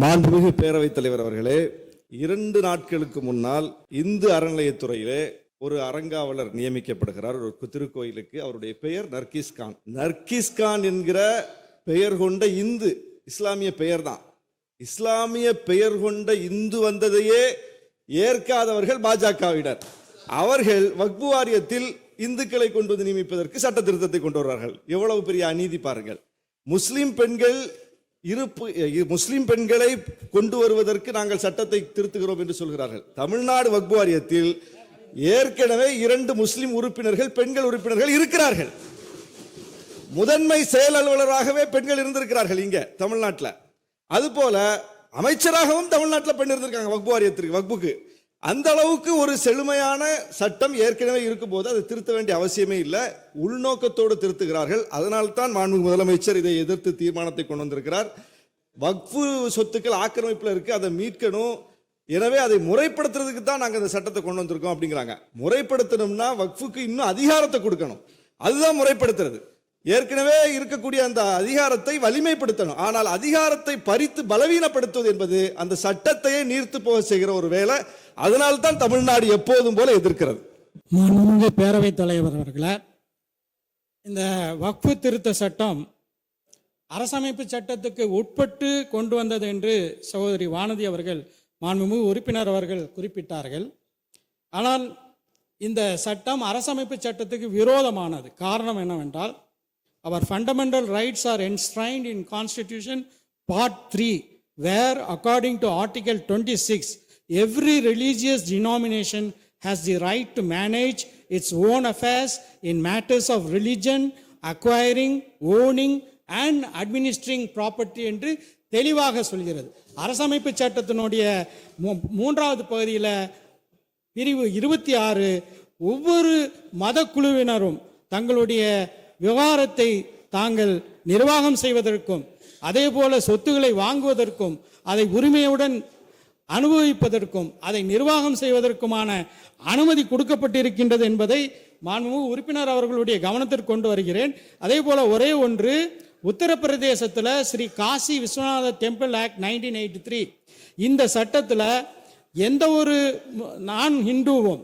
மாண்புமிகு பேரவைத் தலைவர் அவர்களே இரண்டு நாட்களுக்கு முன்னால் இந்து அறநிலையத்துறையிலே ஒரு அறங்காவலர் நியமிக்கப்படுகிறார். ஒரு திருக்கோயிலுக்கு அவருடைய பெயர் நர்கிஸ் கான். நர்கிஸ் கான் என்கிற பெயர் கொண்ட இந்து இஸ்லாமிய பெயர் தான். இஸ்லாமிய பெயர் கொண்ட இந்து வந்ததையே ஏற்காதவர்கள் பாஜகவினர். அவர்கள் வக்பு வாரியத்தில் இந்துக்களை கொண்டு வந்து நியமிப்பதற்கு சட்ட திருத்தத்தை கொண்டு வருவார்கள். எவ்வளவு பெரிய அநீதி பாருங்கள். முஸ்லிம் பெண்கள் இருப்பு முஸ்லிம் பெண்களை கொண்டு வருவதற்கு நாங்கள் சட்டத்தை திருத்துகிறோம் என்று சொல்கிறார்கள். தமிழ்நாடு வக்பு வாரியத்தில் ஏற்கனவே இரண்டு முஸ்லிம் உறுப்பினர்கள் பெண்கள் உறுப்பினர்கள் இருக்கிறார்கள். முதன்மை செயல் அலுவலராகவே பெண்கள் இருந்திருக்கிறார்கள் இங்க தமிழ்நாட்டில். அதுபோல அமைச்சராகவும் தமிழ்நாட்டில் பெண் இருந்திருக்காங்க வக்பு வாரியத்திற்கு வக்புக்கு. அந்த அளவுக்கு ஒரு செழுமையான சட்டம் ஏற்கனவே இருக்கும்போது அதை திருத்த வேண்டிய அவசியமே இல்லை. உள்நோக்கத்தோடு திருத்துகிறார்கள். அதனால்தான் மாண்பு முதலமைச்சர் இதை எதிர்த்து தீர்மானத்தை கொண்டு வந்திருக்கிறார். வக்ஃபு சொத்துக்கள் ஆக்கிரமிப்பில் இருக்கு. அதை மீட்கணும். எனவே அதை முறைப்படுத்துறதுக்கு தான் நாங்கள் இந்த சட்டத்தை கொண்டு வந்திருக்கோம் அப்படிங்கிறாங்க. முறைப்படுத்தணும்னா வக்ஃபுக்கு இன்னும் அதிகாரத்தை கொடுக்கணும். அதுதான் முறைப்படுத்துறது. ஏற்கனவே இருக்கக்கூடிய அந்த அதிகாரத்தை வலிமைப்படுத்தணும். ஆனால் அதிகாரத்தை பறித்து பலவீனப்படுத்துவது என்பது அந்த சட்டத்தையே நீர்த்து போக செய்கிற ஒரு வேலை. அதனால்தான் தமிழ்நாடு எப்போதும் போல எதிர்க்கிறது. மாண்புமிகு பேரவைத் தலைவர் அவர்களே இந்த வக்ஃபு திருத்த சட்டம் அரசமைப்பு சட்டத்துக்கு உட்பட்டு கொண்டு வந்தது என்று சகோதரி வானதி அவர்கள் மாண்புமிகு உறுப்பினர் அவர்கள் குறிப்பிட்டார்கள். ஆனால் இந்த சட்டம் அரசமைப்பு சட்டத்துக்கு விரோதமானது. காரணம் என்னவென்றால் our fundamental rights are enshrined in constitution part 3 where according to article 26 every religious denomination has the right to manage its own affairs in matters of religion acquiring owning and administering property என்று தெளிவாக சொல்கிறது அரசமைப்பு சட்டத்தினுடைய மூ- மூன்றாவது பகுதியில் பிரிவு இருபத்தி ஆறு ஒவ்வொரு மத குழுவினரும் தங்களுடைய விவகாரத்தை தாங்கள் நிர்வாகம் செய்வதற்கும் அதே போல சொத்துக்களை வாங்குவதற்கும் அதை உரிமையுடன் அனுபவிப்பதற்கும் அதை நிர்வாகம் செய்வதற்குமான அனுமதி கொடுக்கப்பட்டிருக்கின்றது என்பதை மாண்புமிகு உறுப்பினர் அவர்களுடைய கவனத்திற்கு கொண்டு வருகிறேன். அதே போல ஒரே ஒன்று உத்தரப்பிரதேசத்தில் Shri Kashi Vishwanath temple act nineteen eighty three. இந்த சட்டத்தில் எந்த ஒரு நான் ஹிந்துவும்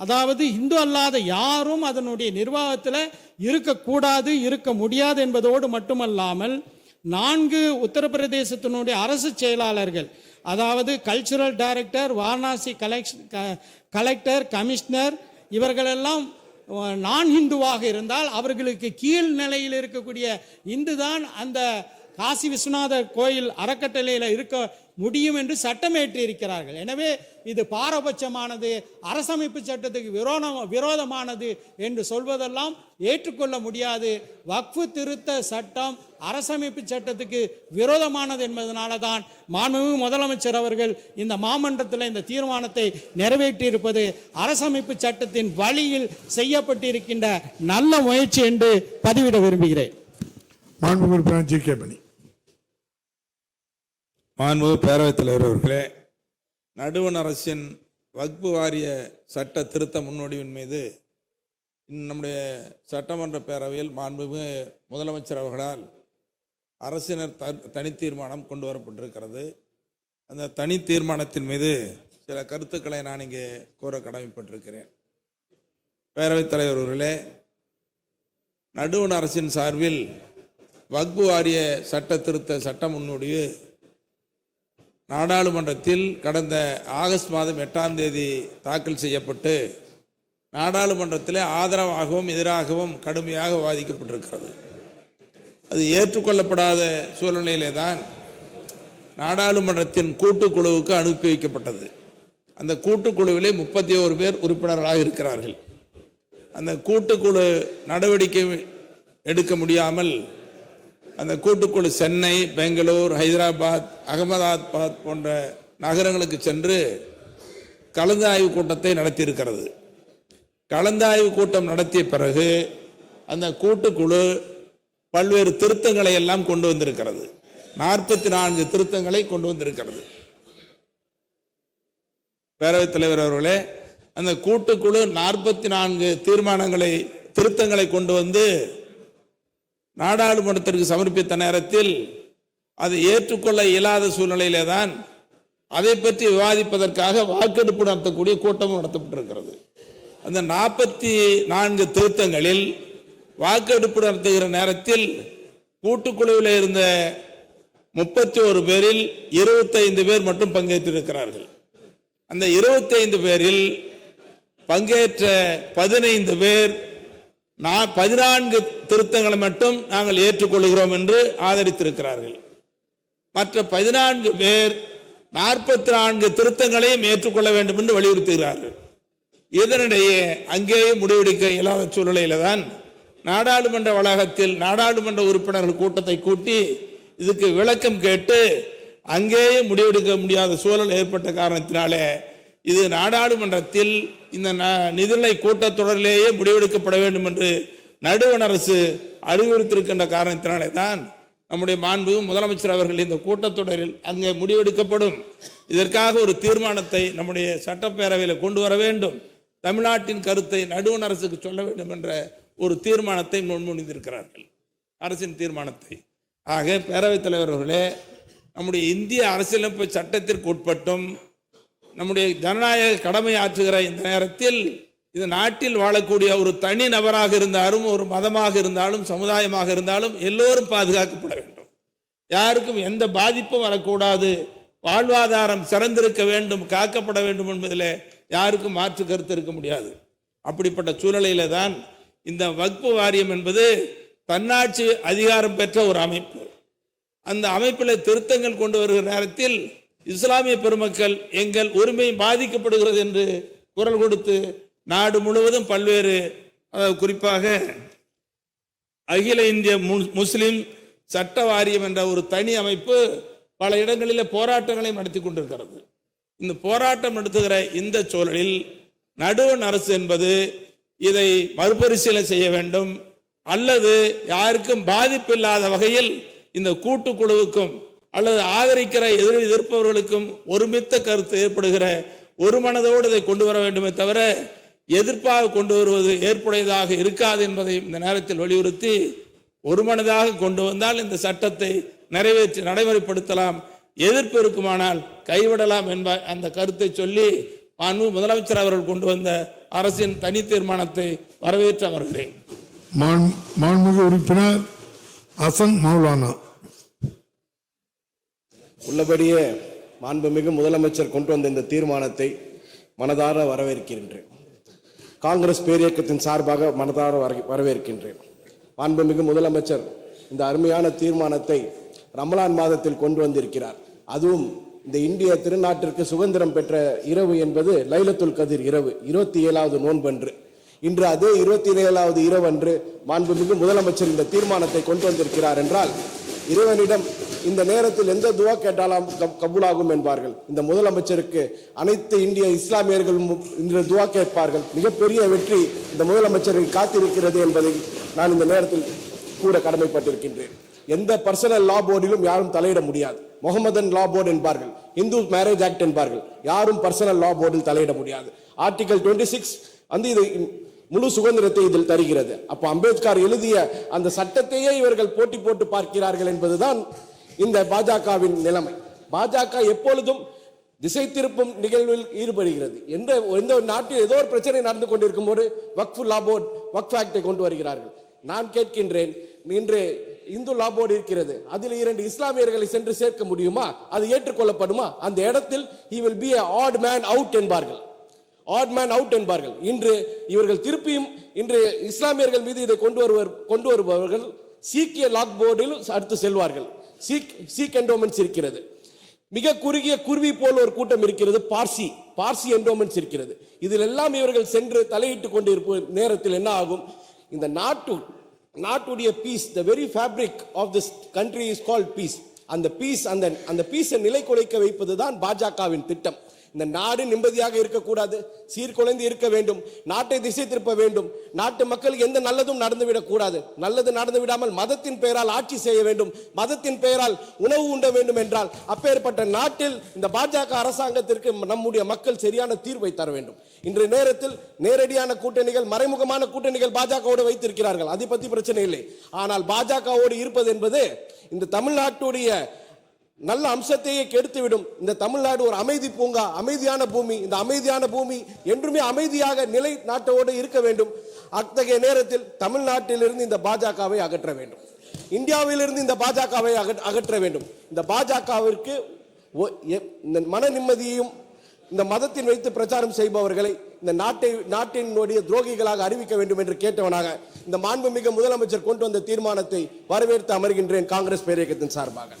அதாவது இந்து அல்லாத யாரும் அதனுடைய நிர்வாகத்தில் இருக்கக்கூடாது இருக்க முடியாது என்பதோடு மட்டுமல்லாமல் நான்கு உத்தரப்பிரதேசத்தினுடைய அரசு செயலாளர்கள் அதாவது cultural director Varanasi collection collector commissioner இவர்களெல்லாம் நான் ஹிந்துவாக இருந்தால் அவர்களுக்கு கீழ் நிலையில் இருக்கக்கூடிய இந்து தான் அந்த காசி விஸ்வநாதர் கோயில் அறக்கட்டளையில் இருக்க முடியும் என்று சட்டமேற்றி இருக்கிறார்கள் எனவே இது பாரபட்சமானது அரசமைப்பு சட்டத்துக்கு விரோதம் விரோதமானது என்று சொல்வதெல்லாம் ஏற்றுக்கொள்ள முடியாது. வக்ஃபு திருத்த சட்டம் அரசமைப்பு சட்டத்துக்கு விரோதமானது என்பதனால தான் மாண்புமிகு முதலமைச்சர் அவர்கள் இந்த மாமன்றத்தில் இந்த தீர்மானத்தை நிறைவேற்றியிருப்பது அரசமைப்பு சட்டத்தின் வழியில் செய்யப்பட்டிருக்கின்ற நல்ல முயற்சி என்று பதிவிட விரும்புகிறேன். மாண்புமிகு ஜி கே மாண்பு பேரவைத் தலைவர் அவர்களே நடுவண் அரசின் வக்பு வாரிய சட்ட திருத்த முன்னோடிவின் மீது நம்முடைய சட்டமன்ற பேரவையில் மாண்புமிகு முதலமைச்சர் அவர்களால் அரசினர் த தனி தீர்மானம் கொண்டு வரப்பட்டிருக்கிறது. அந்த தனி தீர்மானத்தின் மீது சில கருத்துக்களை நான் இங்கே கூற கடமைப்பட்டிருக்கிறேன். பேரவைத் தலைவர் அவர்களே நடுவண் அரசின் சார்பில் வக்பு வாரிய சட்ட திருத்த சட்ட முன்வடிவு நாடாளுமன்றத்தில் கடந்த ஆகஸ்ட் மாதம் எட்டாம் தேதி தாக்கல் செய்யப்பட்டு நாடாளுமன்றத்தில் ஆதரவாகவும் எதிராகவும் கடுமையாக வாதிக்கப்பட்டிருக்கிறது. அது ஏற்றுக்கொள்ளப்படாத சூழ்நிலையிலே தான் நாடாளுமன்றத்தின் கூட்டுக்குழுவுக்கு அனுப்பி வைக்கப்பட்டது. அந்த கூட்டுக்குழுவிலே முப்பத்தி ஓரு பேர் உறுப்பினர்களாக இருக்கிறார்கள். அந்த கூட்டுக்குழு நடவடிக்கை எடுக்க முடியாமல் அந்த கூட்டுக்குழு சென்னை பெங்களூர் ஹைதராபாத் அகமதாபாத் போன்ற நகரங்களுக்கு சென்று கலந்தாய்வு கூட்டத்தை நடத்தியிருக்கிறது. கலந்தாய்வு கூட்டம் நடத்திய பிறகு அந்த கூட்டுக்குழு பல்வேறு திருத்தங்களை எல்லாம் கொண்டு வந்திருக்கிறது. நாற்பத்தி நான்கு திருத்தங்களை கொண்டு வந்திருக்கிறது. பேரவைத் தலைவர் அவர்களே அந்த கூட்டுக்குழு நாற்பத்தி நான்கு தீர்மானங்களை திருத்தங்களை கொண்டு வந்து நாடாளுமன்றத்திற்கு சமர்ப்பித்த நேரத்தில் அதை ஏற்றுக்கொள்ள இயலாத சூழ்நிலையிலே தான் அதை பற்றி விவாதிப்பதற்காக வாக்கெடுப்பு நடத்தக்கூடிய கூட்டமும் நடத்தப்பட்டிருக்கிறது. அந்த நாற்பத்தி நான்கு திருத்தங்களில் வாக்கெடுப்பு நடத்துகிற நேரத்தில் கூட்டுக்குழுவில் இருந்த முப்பத்தி ஒரு பேரில் இருபத்தைந்து பேர் மட்டும் பங்கேற்றிருக்கிறார்கள். அந்த இருபத்தைந்து பேரில் பங்கேற்ற பதினைந்து பேர் நான் பதினான்கு திருத்தங்களை மட்டும் நாங்கள் ஏற்றுக்கொள்கிறோம் என்று ஆதரித்திருக்கிறார்கள். மற்ற பதினான்கு பேர் நாற்பத்தி நான்கு திருத்தங்களையும் ஏற்றுக்கொள்ள வேண்டும் என்று வலியுறுத்துகிறார்கள். இதனிடையே அங்கேயே முடிவெடுக்க இயலாத சூழ்நிலையில தான் நாடாளுமன்ற வளாகத்தில் நாடாளுமன்ற உறுப்பினர்கள் கூட்டத்தை கூட்டி இதுக்கு விளக்கம் கேட்டு அங்கேயே முடிவெடுக்க முடியாத சூழல் ஏற்பட்ட காரணத்தினாலே இது நாடாளுமன்றத்தில் இந்த ந- நிதிநிலை கூட்டத்தொடரிலேயே முடிவெடுக்கப்பட வேண்டும் என்று நடுவண் அரசு அறிவுறுத்திருக்கின்ற காரணத்தினாலே தான் நம்முடைய மாண்பு முதலமைச்சர் அவர்கள் இந்த கூட்டத்தொடரில் அங்கே முடிவெடுக்கப்படும். இதற்காக ஒரு தீர்மானத்தை நம்முடைய சட்டப்பேரவையில் கொண்டு வர வேண்டும். தமிழ்நாட்டின் கருத்தை நடுவண் அரசுக்கு சொல்ல வேண்டும் என்ற ஒரு தீர்மானத்தை முன்மொழிந்திருக்கிறார்கள். அரசின் தீர்மானத்தை. ஆக பேரவைத் தலைவர் அவர்களே நம்முடைய இந்திய அரசியலமைப்பு சட்டத்திற்கு உட்பட்டும் நம்முடைய ஜனநாயக கடமை ஆற்றுகிற இந்த நேரத்தில் இது நாட்டில் வாழக்கூடிய ஒரு தனி நபராக இருந்தாலும் ஒரு மதமாக இருந்தாலும் சமுதாயமாக இருந்தாலும் எல்லோரும் பாதுகாக்கப்பட வேண்டும். யாருக்கும் எந்த பாதிப்பும் வரக்கூடாது. வாழ்வாதாரம் சிறந்திருக்க வேண்டும் காக்கப்பட வேண்டும் என்பதில் யாருக்கும் மாற்று கருத்து இருக்க முடியாது. அப்படிப்பட்ட சூழ்நிலையில தான் இந்த வக்பு வாரியம் என்பது தன்னாட்சி அதிகாரம் பெற்ற ஒரு அமைப்பு. அந்த அமைப்பில் திருத்தங்கள் கொண்டு வருகிற நேரத்தில் இஸ்லாமிய பெருமக்கள் எங்கள் உரிமை பாதிக்கப்படுகிறது என்று குரல் கொடுத்து நாடு முழுவதும் பல்வேறு குறிப்பாக அகில இந்திய மு- முஸ்லிம் சட்ட வாரியம் என்ற ஒரு தனி அமைப்பு பல இடங்களில் போராட்டங்களை நடத்தி கொண்டிருக்கிறது. இந்த போராட்டம் நடத்துகிற இந்த சூழலில் நடுவண் அரசு என்பது இதை மறுபரிசீலனை செய்ய வேண்டும். அல்லது யாருக்கும் பாதிப்பில்லாத வகையில் இந்த கூட்டுக்குழுவுக்கும் அல்லது ஆதரிக்கிற எதிர் எதிர்ப்பவர்களுக்கும் ஒருமித்த கருத்து ஏற்படுகிற ஒரு மனதோடு இதை கொண்டு வர வேண்டுமே தவிர எதிர்ப்பாக கொண்டு வருவது ஏற்புடையதாக இருக்காது என்பதை இந்த நேரத்தில் வலியுறுத்தி ஒரு மனதாக கொண்டு வந்தால் இந்த சட்டத்தை நிறைவேற்றி நடைமுறைப்படுத்தலாம். எதிர்ப்பு இருக்குமானால் கைவிடலாம் என்ப அந்த கருத்தை சொல்லி மாண்பு முதலமைச்சர் அவர்கள் கொண்டு வந்த அரசின் தனி தீர்மானத்தை வரவேற்று அமர்கிறேன் மாண்- மாண்புமிகு உறுப்பினர் அசங் மௌலானா. உள்ளபடியே மாண்புமிகு முதலமைச்சர் கொண்டு வந்த இந்த தீர்மானத்தை மனதார வரவேற்கின்றேன். காங்கிரஸ் பேரியக்கத்தின் சார்பாக மனதார வர- வரவேற்கின்றேன். மாண்புமிகு முதலமைச்சர் இந்த அருமையான தீர்மானத்தை ரமலான் மாதத்தில் கொண்டு வந்திருக்கிறார். அதுவும் இந்த இந்திய திருநாட்டிற்கு சுதந்திரம் பெற்ற இரவு என்பது லைலத்துல் கதிர் இரவு இருபத்தி ஏழாவது நோன்பன்று. இன்று அதே இருபத்தி ஏழாவது இரவு அன்று மாண்புமிகு முதலமைச்சர் இந்த தீர்மானத்தை கொண்டு வந்திருக்கிறார் என்றால் இறைவனிடம் இந்த நேரத்தில் எந்த துவா கேட்டாலும் கபூலாகும் என்பார்கள். இந்த முதலமைச்சருக்கு அனைத்து இந்திய இஸ்லாமியர்களும் இன்று துவா கேட்பார்கள். மிகப்பெரிய வெற்றி இந்த முதலமைச்சருக்கு காத்திருக்கிறது என்பதை நான் இந்த நேரத்தில் கூட கடமைப்பட்டிருக்கின்றேன். எந்த பர்சனல் லா போர்டிலும் யாரும் தலையிட முடியாது. முகமதன் லா போர்டு என்பார்கள். இந்து மேரேஜ் ஆக்ட் என்பார்கள். யாரும் பர்சனல் லா போர்டில் தலையிட முடியாது. ஆர்டிகல் 26 சிக்ஸ் வந்து இது முழு சுதந்திரத்தை இதில் தருகிறது. அப்போ அம்பேத்கர் எழுதிய அந்த சட்டத்தையே இவர்கள் போட்டி போட்டு பார்க்கிறார்கள் என்பதுதான் இந்த பாஜகவின் நிலைமை. பாஜக எப்பொழுதும் திசை திருப்பும் நிகழ்வில் ஈடுபடுகிறது. எந்த எந்த ஒரு நாட்டில் ஏதோ ஒரு பிரச்சனை நடந்து கொண்டிருக்கும் போது வக்ஃபு லா போர்ட் வக்ஃப் ஆக்டை கொண்டு வருகிறார்கள். நான் கேட்கின்றேன் இன்று இந்து லா போர்டு இருக்கிறது அதில் இரண்டு இஸ்லாமியர்களை சென்று சேர்க்க முடியுமா? அது ஏற்றுக்கொள்ளப்படுமா? அந்த இடத்தில் he will be odd man out என்பார்கள். ஆட் மேன் அவுட் என்பார்கள். இன்று இவர்கள் திருப்பியும் இன்று இஸ்லாமியர்கள் மீது இதை கொண்டு வருவர் கொண்டு வருபவர்கள் சீக்கிய லாக் போர்டில் அடுத்து செல்வார்கள். சீக் சீக் என்டோமென்ட்ஸ் இருக்கிறது. மிக குறுகிய குருவி போல் ஒரு கூட்டம் இருக்கிறது பார்சி பார்சி என்டோமென்ட்ஸ் இருக்கிறது. இதில் எல்லாம் இவர்கள் சென்று தலையிட்டு கொண்டு இருப்ப நேரத்தில் என்ன ஆகும்? இந்த நாட்டு நாட்டுடைய peace the very fabric of this country is called peace அந்த பீஸ் அந்த அந்த பீஸை நிலை குலைக்க வைப்பது தான் பாஜகவின் திட்டம். இந்த நாடு நிம்மதியாக இருக்கக்கூடாது சீர்குலைந்து இருக்க வேண்டும் நாட்டை திசை திருப்ப வேண்டும் நாட்டு மக்களுக்கு எந்த நல்லதும் நடந்துவிடக் கூடாது நல்லது நடந்து விடாமல் மதத்தின் பெயரால் ஆட்சி செய்ய வேண்டும் மதத்தின் பெயரால் உணவு உண்ட வேண்டும் என்றால் அப்பேற்பட்ட நாட்டில் இந்த பாஜக அரசாங்கத்திற்கு நம்முடைய மக்கள் சரியான தீர்வை தர வேண்டும். இன்றைய நேரத்தில் நேரடியான கூட்டணிகள் மறைமுகமான கூட்டணிகள் பாஜகவோடு வைத்திருக்கிறார்கள். அதை பற்றி பிரச்சனை இல்லை. ஆனால் பாஜகவோடு இருப்பது என்பது இந்த தமிழ்நாட்டுடைய நல்ல அம்சத்தையே கெடுத்துவிடும். இந்த தமிழ்நாடு ஒரு அமைதி பூங்கா அமைதியான பூமி. இந்த அமைதியான பூமி என்றுமே அமைதியாக நிலை நாட்டோடு இருக்க வேண்டும். அத்தகைய நேரத்தில் தமிழ்நாட்டிலிருந்து இந்த பாஜகவை அகற்ற வேண்டும். இந்தியாவிலிருந்து இந்த பாஜகவை அகற்ற- அகற்ற வேண்டும். இந்த பாஜகவிற்கு ஒ- எ- இந்த மன நிம்மதியையும் இந்த மதத்தின் வைத்து பிரச்சாரம் செய்பவர்களை இந்த நாட்டை நாட்டினுடைய துரோகிகளாக அறிவிக்க வேண்டும் என்று கேட்டவனாக இந்த மாண்புமிகு முதலமைச்சர் கொண்டு வந்த தீர்மானத்தை வரவேற்று அமர்கின்றேன் காங்கிரஸ் பேரியக்கத்தின் சார்பாக.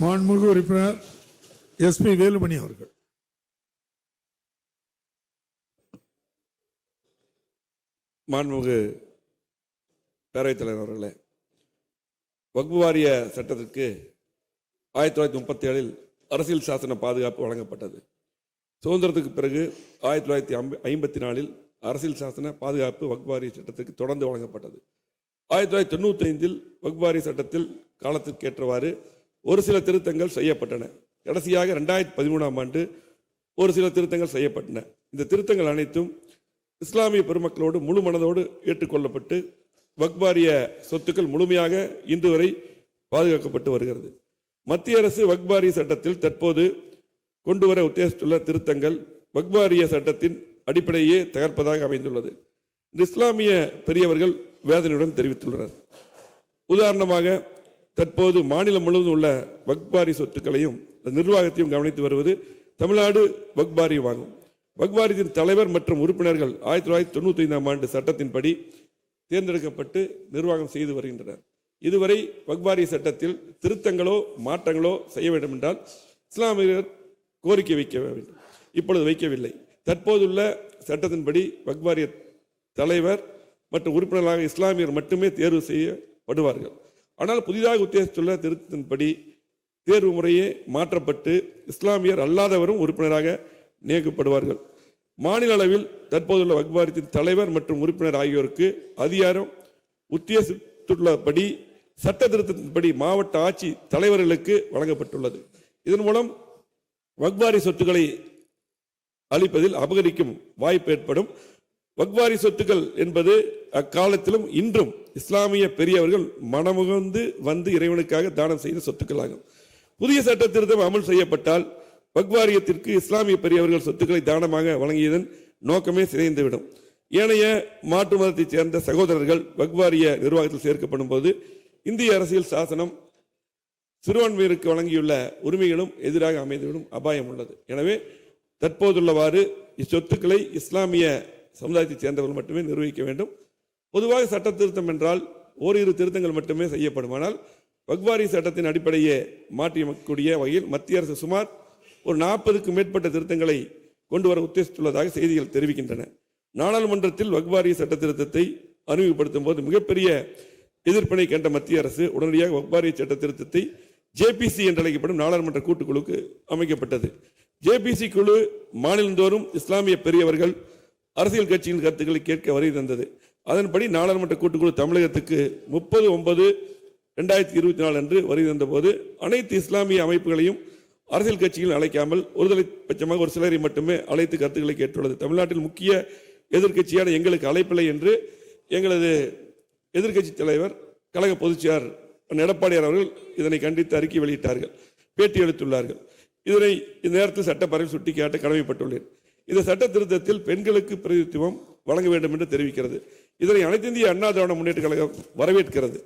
மாண்புமிகு உறுப்பினர் எஸ்பி வேலுமணி அவர்கள். மாண்புமிகு பேரவைத் தலைவர் அவர்களே வக்பு வாரிய சட்டத்திற்கு ஆயிரத்தி தொள்ளாயிரத்தி முப்பத்தி ஏழில் அரசியல் சாசன பாதுகாப்பு வழங்கப்பட்டது. சுதந்திரத்துக்கு பிறகு ஆயிரத்தி தொள்ளாயிரத்தி ஐம்ப- ஐம்பத்தி நாலில் அரசியல் சாசன பாதுகாப்பு வக்பு சட்டத்திற்கு தொடர்ந்து வழங்கப்பட்டது. ஆயிரத்தி தொள்ளாயிரத்தி தொண்ணூற்றி ஐந்தில் வக்பு சட்டத்தில் காலத்திற்கேற்றவாறு ஒரு சில திருத்தங்கள் செய்யப்பட்டன. கடைசியாக ரெண்டாயிரத்தி பதிமூணாம் ஆண்டு ஒரு சில திருத்தங்கள் செய்யப்பட்டன. இந்த திருத்தங்கள் அனைத்தும் இஸ்லாமிய பெருமக்களோடு முழு மனதோடு ஏற்றுக்கொள்ளப்பட்டு வக்பாரிய சொத்துக்கள் முழுமையாக இன்று வரை பாதுகாக்கப்பட்டு வருகிறது. மத்திய அரசு வக்பாரிய சட்டத்தில் தற்போது கொண்டு வர உத்தேசித்துள்ள திருத்தங்கள் வக்பாரிய சட்டத்தின் அடிப்படையே தகர்ப்பதாக அமைந்துள்ளது. இஸ்லாமிய பெரியவர்கள் வேதனையுடன் தெரிவித்துள்ளனர். உதாரணமாக தற்போது மாநிலம் முழுவதும் உள்ள வக்பாரி சொத்துக்களையும் நிர்வாகத்தையும் கவனித்து வருவது தமிழ்நாடு வக்பாரி வாங்கும். வக்பாரியத்தின் தலைவர் மற்றும் உறுப்பினர்கள் ஆயிரத்தி தொள்ளாயிரத்தி தொண்ணூத்தி ஐந்தாம் ஆண்டு சட்டத்தின்படி தேர்ந்தெடுக்கப்பட்டு நிர்வாகம் செய்து வருகின்றனர். இதுவரை வக்பாரிய சட்டத்தில் திருத்தங்களோ மாற்றங்களோ செய்ய வேண்டும் என்றால் இஸ்லாமியர் கோரிக்கை வைக்க வேண்டும். இப்பொழுது வைக்கவில்லை. தற்போதுள்ள சட்டத்தின்படி வக்பாரிய தலைவர் மற்றும் உறுப்பினர்களாக இஸ்லாமியர் மட்டுமே தேர்வு செய்யப்படுவார்கள். ஆனால் புதிதாக உத்தேசித்துள்ள திருத்தத்தின்படி தேர்வு முறையே மாற்றப்பட்டு இஸ்லாமியர் அல்லாதவரும் உறுப்பினராக நியமிக்கப்படுவார்கள். மாநில அளவில் தற்போதுள்ள வக்பாரியத்தின் தலைவர் மற்றும் உறுப்பினர் ஆகியோருக்கு அதிகாரம் உத்தேசித்துள்ளபடி சட்ட திருத்தத்தின்படி மாவட்ட ஆட்சி தலைவர்களுக்கு வழங்கப்பட்டுள்ளது. இதன் மூலம் வக்பாரி சொத்துக்களை அளிப்பதில் அபகரிக்கும் வாய்ப்பு ஏற்படும். வக்வாரி சொத்துக்கள் என்பது அக்காலத்திலும் இன்றும் இஸ்லாமிய பெரியவர்கள் மனமுகந்து வந்து இறைவனுக்காக தானம் செய்த சொத்துக்களாகும். புதிய சட்ட திருத்தம் அமல் செய்யப்பட்டால் வக்வாரியத்திற்கு இஸ்லாமிய பெரியவர்கள் சொத்துக்களை தானமாக வழங்கியதன் நோக்கமே சிதைந்துவிடும். ஏனைய மாற்று மதத்தைச் சேர்ந்த சகோதரர்கள் வக்வாரிய நிர்வாகத்தில் சேர்க்கப்படும் போது இந்திய அரசியல் சாசனம் சிறுபான்மையினருக்கு வழங்கியுள்ள உரிமைகளும் எதிராக அமைந்துவிடும் அபாயம் உள்ளது. எனவே தற்போதுள்ளவாறு இச்சொத்துக்களை இஸ்லாமிய சமுதாயத்தைச் சேர்ந்தவர்கள் மட்டுமே நிர்வகிக்க வேண்டும். பொதுவாக சட்ட திருத்தம் என்றால் ஓரிரு திருத்தங்கள் மட்டுமே செய்யப்படுமானால் வக்வாரி சட்டத்தின் அடிப்படையே மாற்றியமைக்கக்கூடிய வகையில் மத்திய அரசு சுமார் ஒரு நாற்பதுக்கும் மேற்பட்ட திருத்தங்களை கொண்டு வர உத்தேசித்துள்ளதாக செய்திகள் தெரிவிக்கின்றன. நாடாளுமன்றத்தில் வக்வாரிய சட்ட திருத்தத்தை அறிமுகப்படுத்தும் போது மிகப்பெரிய எதிர்ப்பினை கண்ட மத்திய அரசு உடனடியாக வக்பாரிய சட்ட திருத்தத்தை ஜேபிசி என்று அழைக்கப்படும் நாடாளுமன்ற கூட்டுக்குழுக்கு அமைக்கப்பட்டது. ஜேபிசி குழு மாநிலந்தோறும் இஸ்லாமிய பெரியவர்கள் அரசியல் கட்சியின் கருத்துக்களை கேட்க வரி தந்தது அதன்படி நாடாளுமன்ற கூட்டுக்குழு தமிழகத்துக்கு முப்பது ஒன்பது ரெண்டாயிரத்தி இருபத்தி நாலு அன்று வருகை தந்தபோது அனைத்து இஸ்லாமிய அமைப்புகளையும் அரசியல் கட்சிகள் அழைக்காமல் ஒருதலை பட்சமாக ஒரு சிலரை மட்டுமே அழைத்து கருத்துக்களை கேட்டுள்ளது. தமிழ்நாட்டில் முக்கிய எதிர்க்கட்சியான எங்களுக்கு அழைப்பில்லை என்று எங்களது எதிர்க்கட்சி தலைவர் கழக பொதுச்செயலாளர் எடப்பாடியார் அவர்கள் இதனை கண்டித்து அறிக்கை வெளியிட்டார்கள். பேட்டி அளித்துள்ளார்கள். இதனை இந்த நேரத்தில் சட்டப்பேரவை சுட்டிக்காட்ட கடமைப்பட்டுள்ளேன். இந்த சட்ட திருத்தத்தில் பெண்களுக்கு பிரதிநிதித்துவம் வழங்க வேண்டும் என்று தெரிவிக்கிறது. இதனை அனைத்து இந்திய அண்ணா திராவிட முன்னேற்ற கழகம் வரவேற்கிறது.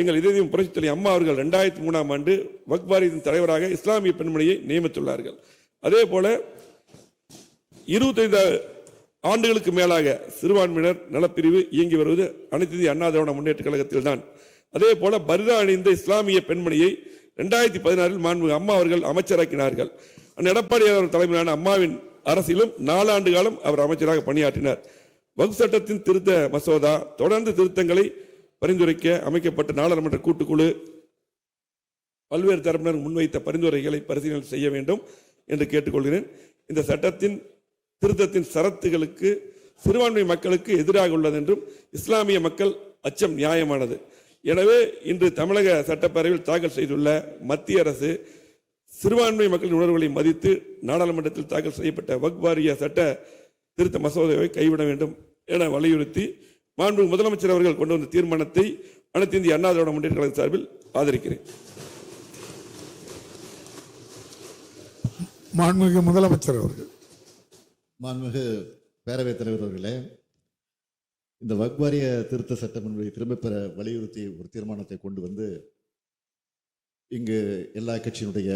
எங்கள் இதயம் புரட்சித் தலைவர் அம்மா அவர்கள் ரெண்டாயிரத்தி மூணாம் ஆண்டு வக்பாரியத்தின் தலைவராக இஸ்லாமிய பெண்மணியை நியமித்துள்ளார்கள். அதே போல இருபத்தைந்து ஆண்டுகளுக்கு மேலாக சிறுபான்மையினர் நலப்பிரிவு இயங்கி வருவது அனைத்து இந்திய அண்ணா திராவிட முன்னேற்ற கழகத்தில் தான் அதே போல பரிதா அணிந்த இஸ்லாமிய பெண்மணியை ரெண்டாயிரத்தி பதினாறில் மாண்பு அம்மா அவர்கள் அமைச்சராக்கினார்கள். அந்த எடப்பாடி தலைமையிலான அம்மாவின் அரசிலும் நாலாண்டு காலம் அவர் அமைச்சராக பணியாற்றினார். வகுப்பு சட்டத்தின் திருத்த மசோதா தொடர்ந்து திருத்தங்களை பரிந்துரைக்க அமைக்கப்பட்ட நாடாளுமன்ற கூட்டுக்குழு பல்வேறு தரப்பினர் முன்வைத்த பரிந்துரைகளை பரிசீலனை செய்ய வேண்டும் என்று கேட்டுக்கொள்கிறேன். இந்த சட்டத்தின் திருத்தத்தின் சரத்துகளுக்கு சிறுபான்மை மக்களுக்கு எதிராக உள்ளது என்றும் இஸ்லாமிய மக்கள் அச்சம் நியாயமானது. எனவே இன்று தமிழக சட்டப்பேரவையில் தாக்கல் செய்துள்ள மத்திய அரசு சிறுபான்மை மக்களின் உணர்வுகளை மதித்து நாடாளுமன்றத்தில் தாக்கல் செய்யப்பட்ட வக் வாரிய சட்ட திருத்த மசோதாவை கைவிட வேண்டும் என வலியுறுத்தி மாண்பு முதலமைச்சர் அவர்கள் கொண்டு வந்த தீர்மானத்தை அனைத்து இந்திய அண்ணா திராவிட முன்னேற்ற கழகம் சார்பில் ஆதரிக்கிறேன். மாண்புமிகு முதலமைச்சர் அவர்கள். மாண்புமிகு பேரவைத் தலைவர் அவர்களே இந்த வக்வாரிய திருத்த சட்டமன்றை திரும்பப் பெற வலியுறுத்தி ஒரு தீர்மானத்தை கொண்டு வந்து இங்கு எல்லா கட்சியினுடைய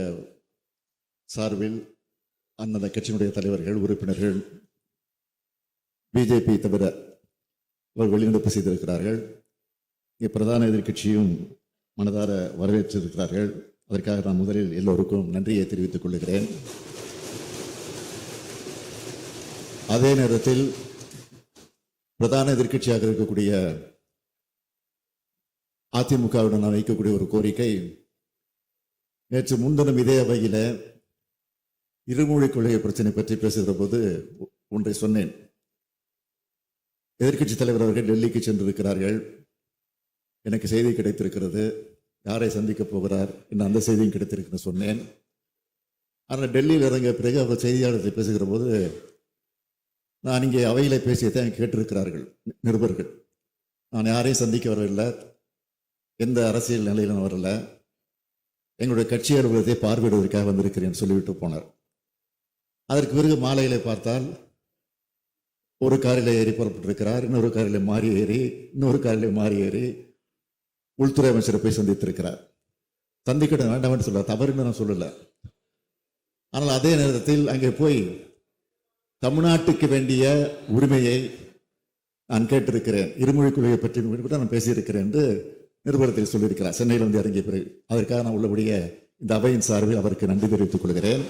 சார்பில் அந்தந்த கட்சியினுடைய தலைவர்கள் உறுப்பினர்கள் பிஜேபி தவிர அவர் வெளிநடப்பு செய்திருக்கிறார்கள். இங்கே பிரதான எதிர்க்கட்சியும் மனதார வரவேற்றிருக்கிறார்கள். அதற்காக நான் முதலில் எல்லோருக்கும் நன்றியை தெரிவித்துக் கொள்கிறேன். அதே நேரத்தில் பிரதான எதிர்க்கட்சியாக இருக்கக்கூடிய அதிமுகவுடன் நான் வைக்கக்கூடிய ஒரு கோரிக்கை நேற்று முன்தினம் இதே அவையில் இருமொழி கொள்கை பிரச்சனை பற்றி பேசுகிற போது ஒன்றை சொன்னேன். எதிர்கட்சி தலைவர் அவர்கள் டெல்லிக்கு சென்றிருக்கிறார்கள். எனக்கு செய்தி கிடைத்திருக்கிறது. யாரை சந்திக்கப் போகிறார்? என்ன அந்த செய்தியும் கிடைத்திருக்குன்னு சொன்னேன். ஆனால் டெல்லியில் இறங்கிய பிறகு அவர் செய்தியாளர்களை பேசுகிற போது நான் இங்கே அவையில் பேசியதை கேட்டிருக்கிறார்கள் நிருபர்கள். நான் யாரையும் சந்திக்க வரவில்லை. எந்த அரசியல் நிலையிலும் வரல. எங்களுடைய கட்சி அலுவலகத்தை பார்வையிடுவதற்காக வந்திருக்கிறேன் சொல்லிவிட்டு போனார். அதற்கு பிறகு மாலையிலே பார்த்தால் ஒரு காரில் ஏறி புறப்பட்டிருக்கிறார் இன்னொரு காரில் மாறி ஏறி இன்னொரு காரில் மாறி ஏறி உள்துறை அமைச்சரை போய் சந்தித்திருக்கிறார். சந்திக்கிட வேண்டாம் என்று சொல்ல தவறுன்னு நான் சொல்லலை. ஆனால் அதே நேரத்தில் அங்கே போய் தமிழ்நாட்டுக்கு வேண்டிய உரிமையை நான் கேட்டிருக்கிறேன். இருமொழி கொள்கையை பற்றி கூட நான் பேசியிருக்கிறேன் என்று நிருபரத்தில் சொல்லியிருக்கிறார். சென்னையில் வந்து இறங்கிய பிறகு அதற்காக நான் உள்ளபடியே இந்த அவையின் சார்பில் அவருக்கு நன்றி தெரிவித்துக் கொள்கிறேன்.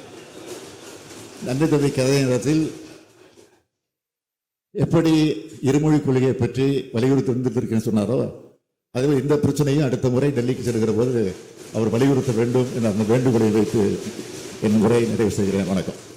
நன்றி தெரிவிக்க அதே நேரத்தில் எப்படி இருமொழி கொள்கையை பற்றி வலியுறுத்தி வந்திருக்கேன்னு சொன்னாரோ அதே இந்த பிரச்சனையும் அடுத்த முறை டெல்லிக்கு செல்கிற போது அவர் வலியுறுத்த வேண்டும் என்ற அந்த வேண்டுகோளை வைத்து என் உரையை நிறைவு செய்கிறேன். வணக்கம்.